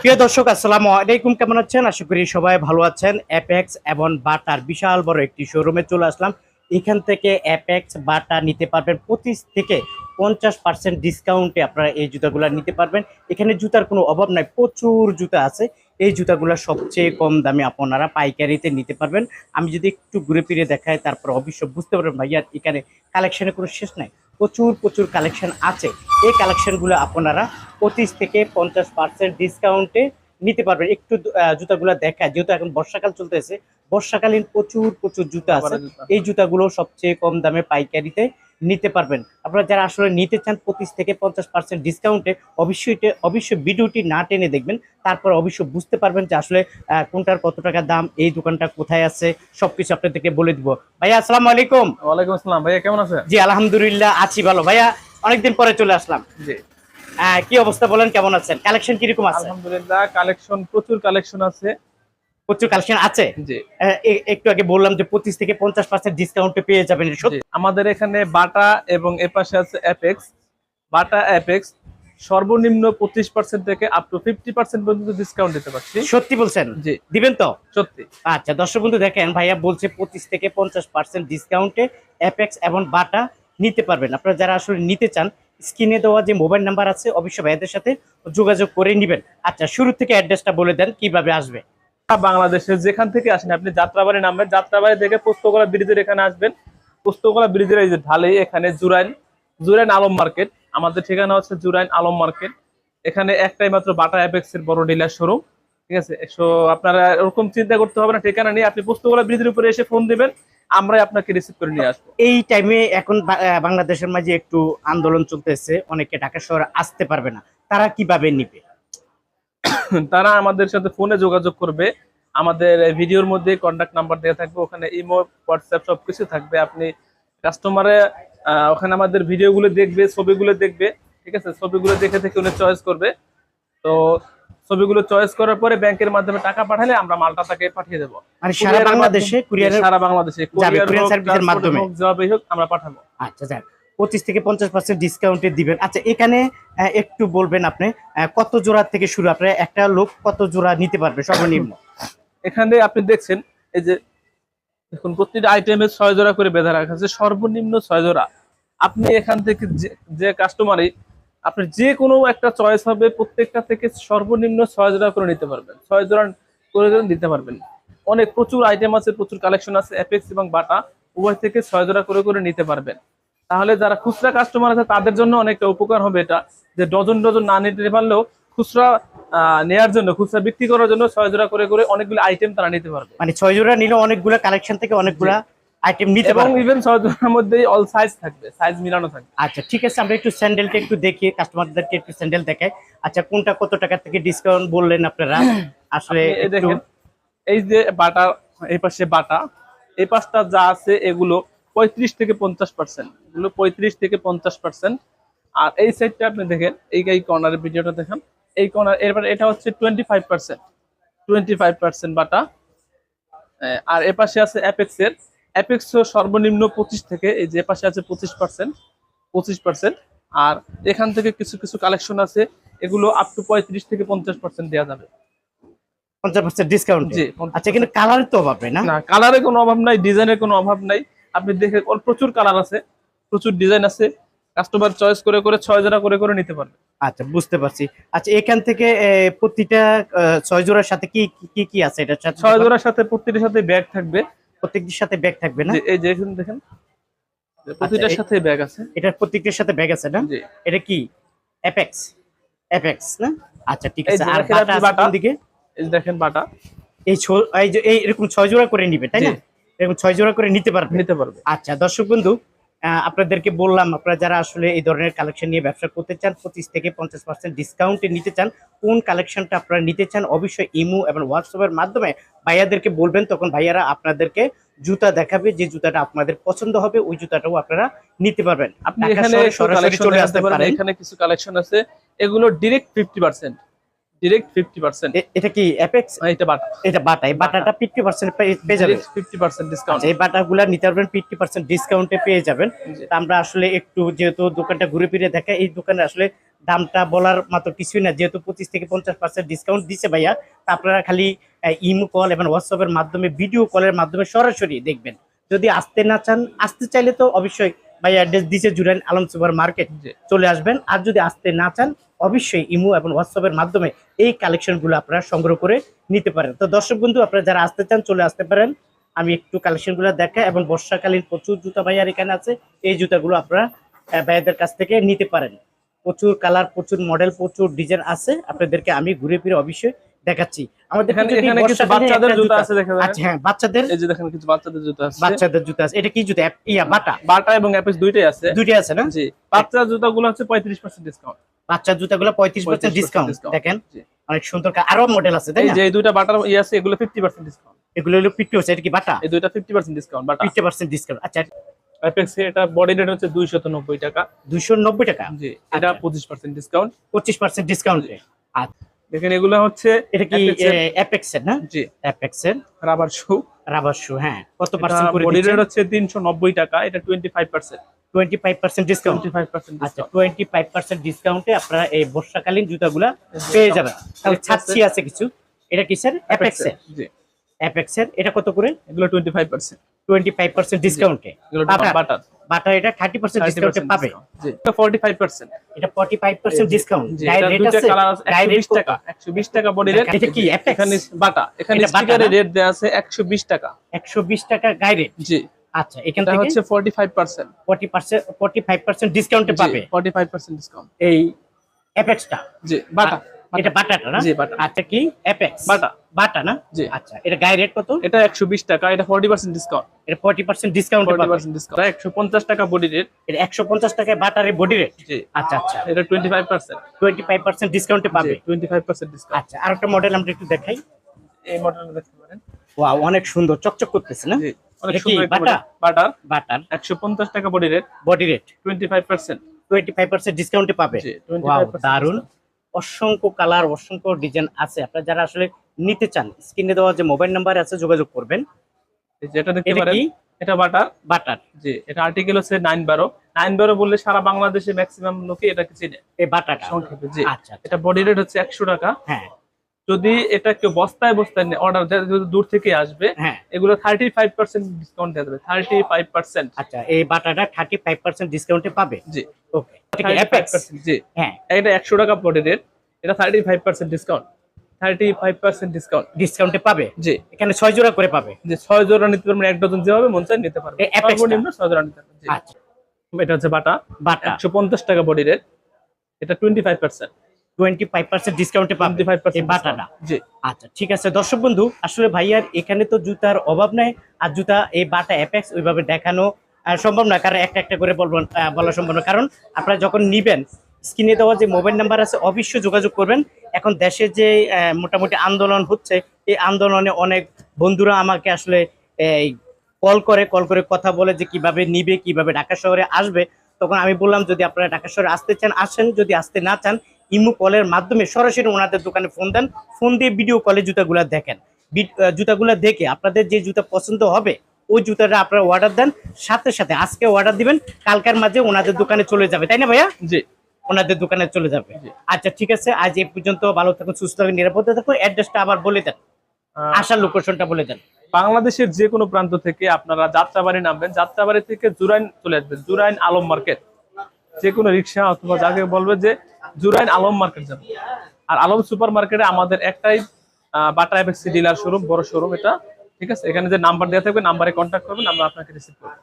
প্রিয় দর্শক, আসসালামু আলাইকুম। কেমন আছেন? আশা করি সবাই ভালো আছেন। অ্যাপেক্স এবং বাটার, বিশাল বড় একটি শোরুমে চলে আসলাম। এখান থেকে অ্যাপেক্স বাটা নিতে পারবেন পঁচিশ থেকে পঞ্চাশ পার্সেন্ট ডিসকাউন্টে আপনারা এই জুতাগুলো নিতে পারবেন। এখানে জুতার কোনো অভাব নাই প্রচুর জুতা আছে। এই জুতাগুলো সবচেয়ে কম দামে আপনারা পাইকারিতে নিতে পারবেন। আমি যদি একটু ঘুরে ফিরে দেখাই তারপর অবশ্য বুঝতে পারবেন ভাইয়া এখানে কালেকশনের কোনো শেষ নাই। প্রচুর প্রচুর কালেকশন আছে। এই কালেকশনগুলো আপনারা পঁচিশ থেকে পঞ্চাশ পার্সেন্ট ডিসকাউন্টে নিতে পারবেন। একটু জুতাগুলো দেখায় যেহেতু এখন বর্ষাকাল চলতেছে বর্ষাকালীন প্রচুর প্রচুর জুতা আছে। এই জুতাগুলো সবচেয়ে কম দামে পাইকারিতে নিতে পারবেন। আপনারা যারা আসলে নিতে চান পঁচিশ থেকে পঞ্চাশ পার্সেন্ট ডিসকাউন্টে অবশ্যই অবশ্যই ভিডিওটি না টেনে দেখবেন। তারপর অবশ্যই বুঝতে পারবেন যে আসলে কোনটার কত টাকা দাম এই দোকানটা কোথায় আছে সবকিছু আপনাদেরকে বলে দিব। ভাইয়া আসসালামু আলাইকুম। ওয়ালাইকুম আসসালাম। ভাইয়া কেমন আছেন? জি আলহামদুলিল্লাহ আছি ভালো। ভাইয়া অনেকদিন পরে চলে আসলাম। জি। কি অবস্থা বলেন কেমন আছেন? কালেকশন কীরকম আছে? আলহামদুলিল্লাহ কালেকশন প্রচুর কালেকশন আছে। প্রচুর কালেকশন আছে। একটু আগে বললাম যে পঁচিশ থেকে পঞ্চাশ পার্সেন্ট ডিসকাউন্টে পেয়ে যাবেন। আমাদের এখানে বাটা এবং এপাশে আছে অ্যাপেক্স বাটা অ্যাপেক্স সর্বনিম্ন পঁচিশ পার্সেন্ট থেকে আপ টু ফিফটি পার্সেন্ট পর্যন্ত ডিসকাউন্ট দিতে পারছি। সত্যি বলছেন? জি। দিবেন তো? সত্যি। আচ্ছা দর্শক বন্ধু দেখেন ভাইয়া বলছে পঁচিশ থেকে পঞ্চাশ পার্সেন্ট ডিসকাউন্টে অ্যাপেক্স এবং বাটা নিতে পারবেন। আপনারা যারা আসলে নিতে চান স্ক্রিনে দেওয়া যে মোবাইল নাম্বার আছে অবশ্যই ভাইয়াদের সাথে যোগাযোগ করে নেবেন। আচ্ছা শুরু থেকে অ্যাড্রেসটা বলে দেন কীভাবে আসবে? বাংলাদেশে যেখান থেকে আসেন, আপনি যাত্রাবাড়ি নামবেন, যাত্রাবাড়ি থেকে পুস্তকলা ব্রিজের এখানে আসবেন। পুস্তকলা ব্রিজের এই যে ঢালে, এখানে জুরাইন জুরাইন আলম মার্কেট। আমাদের ঠিকানা হচ্ছে জুরাইন আলম মার্কেট। এখানে একটাই মাত্র বাটা অ্যাপেক্স এর বড় ডিলার শোরুম, ঠিক আছে? সো আপনারা এরকম চিন্তা করতে হবে না, ঠিকানা নিয়ে আপনি পুস্তকলা ব্রিজের উপরে এসে ফোন দিবেন, আমরাই আপনাকে রিসিভ করে নিয়ে আসব। এই টাইমে এখন বাংলাদেশের মাঝে একটু আন্দোলন চলতেছে, অনেকে ঢাকা শহরে আসতে পারবে না, তারা কীভাবে নিবে? তারা আমাদের সাথে ফোনে যোগাযোগ করবে। আমাদের ভিডিওর মধ্যে কন্ট্যাক্ট নাম্বার দেওয়া থাকবে ওখানে ইমো হোয়াটসঅ্যাপ সবকিছু থাকবে। আপনি কাস্টমারে ওখানে আমাদের ভিডিওগুলো দেখবে ছবিগুলো দেখবে ঠিক আছে? ছবিগুলো দেখে থেকে উনি চয়েস করবে। তো ছবিগুলো চয়েস করার পরে ব্যাংকের মাধ্যমে টাকা পাঠালে আমরা মালটা তাকে পাঠিয়ে দেবো। মানে সারা বাংলাদেশে সারা বাংলাদেশে। কুরিয়ার কুরিয়ার সার্ভিসের মাধ্যমে। হোক, যাবে হোক আমরা পাঠাবো। আচ্ছা পঁচিশ থেকে পঞ্চাশ পার্সেন্ট ডিসকাউন্টে দিবেন। আচ্ছা এখানে একটু বলবেন আপনি কত জোড়া থেকে শুরু? আপনার একটা লোক কত জোড়া নিতে পারবে? সর্বনিম্ন। এখানে আপনি দেখছেন, এই যে, দেখুন, প্রতিটা আইটেমে ছয় জোড়া করে বেঁধে রাখা আছে, সর্বনিম্ন ছয় জোড়া। আপনি এখান থেকে যে- কাস্টমারই আপনি যে কোনো একটা চয়েস হবে, প্রত্যেকটা থেকে সর্বনিম্ন ছয় জোড়া করে নিতে পারবেন। ছয় জোড়া করে করে নিতে পারবেন। অনেক প্রচুর আইটেম আছে, প্রচুর কালেকশন আছে অ্যাপেক্স এবং বাটা উভয় থেকে ছয় জোড়া করে করে নিতে পারবেন। তাহলে যারা খুচরা কাস্টমার আছে তাদের জন্য অনেকটা উপকার হবে এটা যে ডজন ডজন না নিতে পারলেও খুচরা নেয়ার জন্য খুচরা বিক্রি করার জন্য ছয় জোড়া করে করে অনেকগুলো আইটেম তারা নিতে পারবে। মানে ছয় জোড়া নিলে অনেকগুলা কালেকশন থেকে অনেকগুলা আইটেম নিতে এবং পারবে। ইভেন ছয় জোড়ার মধ্যেই অল সাইজ থাকবে সাইজ মিলানো থাকবে। আচ্ছা ঠিক আছে আমরা একটু স্যান্ডেলটা একটু দেখি কাস্টমারদেরকে একটু স্যান্ডেল দেখাই। আচ্ছা কোনটা কত টাকা থেকে ডিসকাউন্ট বললেন আপনারা? আসলে এই দেখেন এই যে বাটা এই পাশে বাটা এই পাশটা যা আছে এগুলো পঁয়ত্রিশ থেকে পঞ্চাশ পার্সেন্ট এগুলো পঁয়ত্রিশ থেকে পঞ্চাশ পার্সেন্ট আর এই সাইডটা আপনি দেখেন এই এই কর্নারের ভিডিওটা দেখেন। এই কর্নার এরপর এটা হচ্ছে twenty five percent twenty five percent Bata আর এ পাশে আছে অ্যাপেক্সের অ্যাপেক্স সর্বনিম্ন পঁচিশ থেকে এই যে এ পাশে আছে পঁচিশ পার্সেন্ট পঁচিশ পার্সেন্ট আর এখান থেকে কিছু কিছু কালেকশন আছে এগুলো আপ টু পঁয়ত্রিশ থেকে পঞ্চাশ পার্সেন্ট দেওয়া যাবে। পঞ্চাশ পার্সেন্ট ডিসকাউন্ট জি আচ্ছা কিন্তু কালারের তো অভাব নাই না? না কালারের কোনো অভাব নাই ডিজাইনের কোনো অভাব নাই। আপনি দেখে ওর প্রচুর কালার আছে প্রচুর ডিজাইন আছে কাস্টমার চয়েস করে করে ছয় জোড়া করে করে নিতে পারবে। আচ্ছা বুঝতে পারছি। আচ্ছা এখান থেকে প্রতিটা ছয় জোড়ার সাথে কি কি- কি আছে এটার সাথে? ছয় জোড়ার সাথে প্রত্যেকটার সাথে ব্যাগ থাকবে। প্রত্যেকটির সাথে ব্যাগ থাকবে না? এই যে দেখেন প্রতিটার সাথে ব্যাগ আছে। এটার প্রত্যেকটির সাথে ব্যাগ আছে না? এটা কি? অ্যাপেক্স অ্যাপেক্স না? আচ্ছা ঠিক আছে। আর বাটা দিকে? এই দেখেন বাটা। এই ছ- এই যে এই এরকম ছয় জোড়া করে নিবে তাই না। এরকম ছয় জোড়া করে নিতে পারবে? নিতে পারবে। আচ্ছা দর্শক বন্ধু আপনাদেরকে বললাম আপনারা যারা আসলে এই ধরনের কালেকশন নিয়ে ব্যবসা করতে চান পঁচিশ থেকে পঞ্চাশ পার্সেন্ট ডিসকাউন্টে নিতে চান কোন কালেকশনটা আপনারা নিতে চান অবশ্যই ইমো এবং হোয়াটসঅ্যাপের মাধ্যমে ভাইয়াদেরকে বলবেন তখন ভাইয়ারা আপনাদেরকে জুতা দেখাবে যে জুতাটা আপনাদের পছন্দ হবে ওই জুতাটাও আপনারা নিতে পারবেন। আপনি এখানে সরাসরি চলে আসতে পারেন। এখানে কিছু কালেকশন আছে এগুলো direct fifty percent direct fifty percent এটা কি অ্যাপেক্স এটা বাটা। এটা বাটা। এই বাটাটা ফিফটি পার্সেন্ট পেয়ে যাবেন। ফিফটি পার্সেন্ট ডিসকাউন্ট আচ্ছা এই বাটাগুলা নিতে পারবেন ফিফটি পার্সেন্ট ডিসকাউন্টে পেয়ে যাবেন। আমরা আসলে একটু যেহেতু দোকানটা ঘুরে ফিরে দেখা এই দোকানে আসলে দামটা বলার মাত্র কিছুই না। যেহেতু পঁচিশ থেকে পঞ্চাশ পার্সেন্ট ডিসকাউন্ট দিচ্ছে ভাইয়া তা আপনারা খালি ইমো কল এবং হোয়াটসঅ্যাপের মাধ্যমে ভিডিও কলের মাধ্যমে সরাসরি দেখবেন। যদি আসতে না চান আসতে চাইলে তো অবশ্যই ভাই অ্যাড্রেস দিছে জুরাইন আলম সুপার মার্কেট চলে আসবেন। আর যদি আসতে না চান অবশ্যই ইমো এবং হোয়াটসঅ্যাপের মাধ্যমে এই কালেকশনগুলো আপনারা সংগ্রহ করে নিতে পারেন। তো দর্শক বন্ধু আপনারা যারা আসতে চান চলে আসতে পারেন। আমি একটু কালেকশনগুলো দেখা এবং বর্ষাকালীন প্রচুর জুতা ভাইয়ার এখানে আছে। এই জুতাগুলো আপনারা ভাইয়াদের কাছ থেকে নিতে পারেন। প্রচুর কালার প্রচুর মডেল প্রচুর ডিজাইন আছে। আপনাদেরকে আমি ঘুরে ফিরে অবশ্যই দেখাচ্ছি। আমাদের এখানে কিছু বাচ্চাদের জুতা আছে দেখে আচ্ছা হ্যাঁ বাচ্চাদের? এই যে দেখেন কিছু বাচ্চাদের জুতা আছে। বাচ্চাদের জুতা আছে। এটা কি জুতা? ইয়া বাটা? বাটা এবং অ্যাপেস দুইটাই আছে। দুইটা আছে না? জি। বাচ্চা জুতাগুলো হচ্ছে পঁয়ত্রিশ পার্সেন্ট ডিসকাউন্ট বাচ্চার জুতাগুলো পঁয়ত্রিশ পার্সেন্ট 35% ডিসকাউন্ট দেখেন অনেক সুন্দর আরও মডেল আছে তাই এই যে এই দুইটা বাটার ইয়ে আছে এগুলো ফিফটি পার্সেন্ট ডিসকাউন্ট এগুলো হলো পিটি হচ্ছে এটা কি বাটা? এই দুইটা fifty percent discount Bata. Fifty percent discount আচ্ছা অ্যাপেক্স এটা বডি রেট হচ্ছে দুইশত নব্বই টাকা। দুইশো নব্বই টাকা? জি এটা আচ্ছা। পঁচিশ পার্সেন্ট ডিসকাউন্ট পঁচিশ পার্সেন্ট ডিসকাউন্ট আচ্ছা। দেখেন এগুলো হচ্ছে এটা কি অ্যাপেক্স এর। না? জি। অ্যাপেক্স এর। রাবার শু রাবার শু হ্যাঁ। কত পার্সেন্ট করে বডি রেট হচ্ছে তিনশো নব্বই টাকা এটা twenty five percent twenty five percent discount twenty five percent আচ্ছা টোয়েন্টি ফাইভ পার্সেন্ট ডিসকাউন্টে আপনারা এই বর্ষাকালীন জুতাগুলা পেয়ে যাবেন। তাহলে ছাড়ছি আছে কিছু। এটা কি স্যার অ্যাপেক্স এর। জি। অ্যাপেক্স এর এটা কত করে? এগুলো twenty five percent twenty five percent ডিসকাউন্টে এগুলো বাটার। বাটার। এটা থার্টি পার্সেন্ট ডিসকাউন্টে পাবে। জি। এটা ফর্টি ফাইভ পার্সেন্ট এটা ফর্টি ফাইভ পার্সেন্ট ডিসকাউন্ট জি রেট আছে বিশ টাকা। একশো বিশ টাকা বডি রেট এটা কি? এখানে বাটা এখানে রেট দেওয়া আছে একশো বিশ টাকা। একশো বিশ টাকা গায়ে রেট জি। আচ্ছা এখান থেকে হচ্ছে forty five percent forty percent forty five percent ডিসকাউন্টে পাবে। ফর্টি ফাইভ পার্সেন্ট ডিসকাউন্ট এই অ্যাপেক্সটা জি বাটা এটা বাটাটা না? জি, বাটা। আচ্ছা কি? অ্যাপেক্স বাটা। বাটা না? জি। আচ্ছা এটা গায়ে রেট কত? এটা একশো বিশ টাকা এটা ফর্টি পার্সেন্ট ডিসকাউন্ট এটা ফর্টি পার্সেন্ট ডিসকাউন্টে ফর্টি পাবে পার্সেন্ট ডিসকাউন্ট একশো পঞ্চাশ টাকা বডি রেট এটা একশো পঞ্চাশ টাকায় বাটারের বডি রেট জি। আচ্ছা আচ্ছা। এটা twenty five percent twenty five percent ডিসকাউন্টে পাবে? টোয়েন্টি ফাইভ পার্সেন্ট ডিসকাউন্ট আচ্ছা আর একটা মডেল আমরা একটু দেখাই। এই মডেলটা দেখতে পারেন। ওয়াও অনেক সুন্দর চকচক করতেছে না? জি অনেক সুন্দর বাটা? Butter butter. একশো পঞ্চাশ টাকা body rate body rate twenty five percent twenty five percent ডিসকাউন্টে পাবে? দারুণ অসংখ্য কালার অসংখ্য ডিজাইন আছে। আপনারা যারা আসলে নিতে চান স্ক্রিনে দেওয়া যে মোবাইল নাম্বার আছে যোগাযোগ করবেন। যেটা দেখতে পারেন এটা বাটার। বাটার। জি এটা আর্টিকেল হচ্ছে নাইন বারো। নাইন বারো বললে সারা বাংলাদেশে ম্যাক্সিমাম লোকে এটাকে চিনে। এই বাটাটা সংক্ষেপে জি। আচ্ছা আচ্ছা। এটা বডি রেট হচ্ছে একশো টাকা। হ্যাঁ। যদি এটা কেউ বস্তায় বস্তায় অর্ডার যদি দূর থেকে আসবে হ্যাঁ। এগুলো থার্টি ফাইভ পার্সেন্ট ডিসকাউন্ট দেওয়া যাবে থার্টি ফাইভ পার্সেন্ট আচ্ছা এই বাটাটা থার্টি ফাইভ পার্সেন্ট ডিসকাউন্টে পাবে? জি। ওকে জি। হ্যাঁ। এটা একশো টাকা বডি রেট এটা thirty five percent discount thirty five percent discount discount পাবে? জি। এখানে ছয় জোড়া করে পাবে? যে ছয় জোড়া নিতে পারবেন এক ডজন যেভাবে মন চায় নিতে? সর্বনিম্ন ছয় জোড়া নিতে পারবেন আচ্ছা। এটা হচ্ছে বাটা। বাটা। একশো পঞ্চাশ টাকা বডি রেট এটা twenty five percent twenty five percent ডিসকাউন্টে পাবে টোয়েন্টি ফাইভ এই পার্সেন্ট বাটাটা। জি। আচ্ছা ঠিক আছে। দর্শক বন্ধু আসলে ভাইয়ার এখানে তো জুতার অভাব নাই আর জুতা এই বাটা অ্যাপেক্স ওইভাবে দেখানো সম্ভব না কারণ একটা একটা করে বলব বলা সম্ভব না কারণ আপনারা যখন নিবেন স্ক্রিনে দেওয়া যে মোবাইল নাম্বার আছে অবশ্যই যোগাযোগ করবেন। এখন দেশে যে মোটামুটি আন্দোলন হচ্ছে এই আন্দোলনে অনেক বন্ধুরা আমাকে আসলে এই কল করে কল করে কথা বলে যে কীভাবে নিবে কীভাবে ঢাকা শহরে আসবে। তখন আমি বললাম যদি আপনারা ঢাকা শহরে আসতে চান আসেন। যদি আসতে না চান ইমো কলের মাধ্যমে সরাসরি ওনাদের দোকানে ফোন দেন। ফোন দিয়ে ভিডিও কলে জুতাগুলা দেখেন। জুতাগুলা দেখে আপনাদের যে জুতা পছন্দ হবে ওই জুতাটা আপনারা অর্ডার দেন। সাথে সাথে আজকে অর্ডার দিবেন কালকের মাঝে ওনাদের দোকানে চলে যাবে। তাই না ভাইয়া? জি। ওনাদের দোকানে চলে যাবে। আচ্ছা ঠিক আছে। আজ এ পর্যন্ত ভালো থাকুন সুস্থ থাকুন নিরাপদে থাকুন। অ্যাড্রেসটা আবার বলে দেন। আসার লোকেশনটা বলে দেন। বাংলাদেশের যে কোনো প্রান্ত থেকে আপনারা যাত্রাবাড়ি নামবেন। যাত্রাবাড়ি থেকে জুরাইন চলে আসবেন। জুরাইন আলম মার্কেট। যে কোনো রিক্সা অথবা যাকে বলবে যে জুরাইন আলম মার্কেট যাবে। আর আলম সুপার মার্কেটে আমাদের একটাই বাটা এফএক্সি ডিলার শোরুম, বড় শোরুম এটা। ঠিক আছে? এখানে যে নাম্বার দেওয়া থাকবে, নাম্বারে কন্ট্যাক্ট করবেন, আমরা আপনাকে রিসিভ করব।